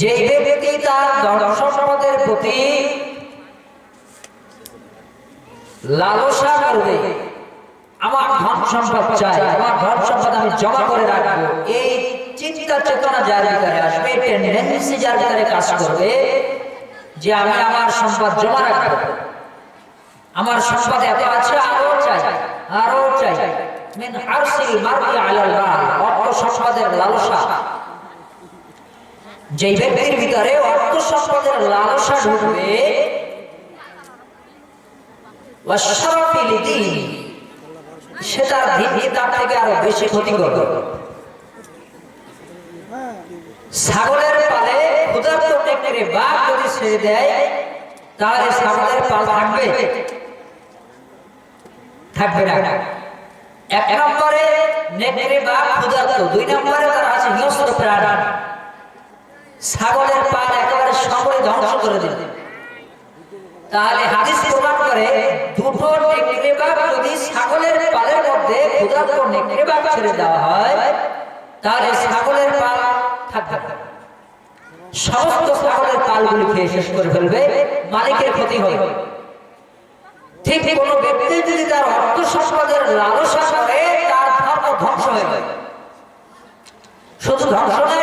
যে ব্যক্তি তার সম্পদের প্রতি লালসা করবে, আমার ধন সম্পদ চাই, আমার ধন সম্পদ আমি জমা করে রাখব, এই চিন্তা চেতনা যার ভিতরে আসবে টেন্ডেন্সি যার ভিতরে কাজ করবে যে আমি আমার সম্পদ জমা রাখব। আমার সম্পদ এত আছে আরও চাই আরও চাই। মিন আরসিল মারদি আলাল অর্থ সম্পদের লালসা। যেই ব্যক্তির ভিতরে অর্থ সম্পদের লালসা ঢুকবে সে তার থেকে আরও বেশি ক্ষতি করবে ছাগলের পালে যদি দেয়, তাহলে ছাগলের পাল থাকবে? থাকবে না। এক নম্বরে নেকড়ে বাঘ ক্ষুধার্ত, দুই নম্বরে আছে হিংস্র প্রাণ। ছাগলের পাল একেবারে সকলে ধ্বংস করে দিবে তাহলে হাদিস প্রমাণ করে দুটো নেকড়েবাক যদি ছাগলের পালের মধ্যে ছেড়ে দেওয়া হয়, তাহলে ছাগলের পাল থাকবে সমস্ত পালগুলি খেয়ে শেষ করে ফেলবে, মালিকের ক্ষতি হবে। ঠিক কোন ব্যক্তি যদি তার অর্থ সম্পদের লালসা করে, তার ধর্ম ধ্বংস হয়ে যাবে শুধু ধ্বংস না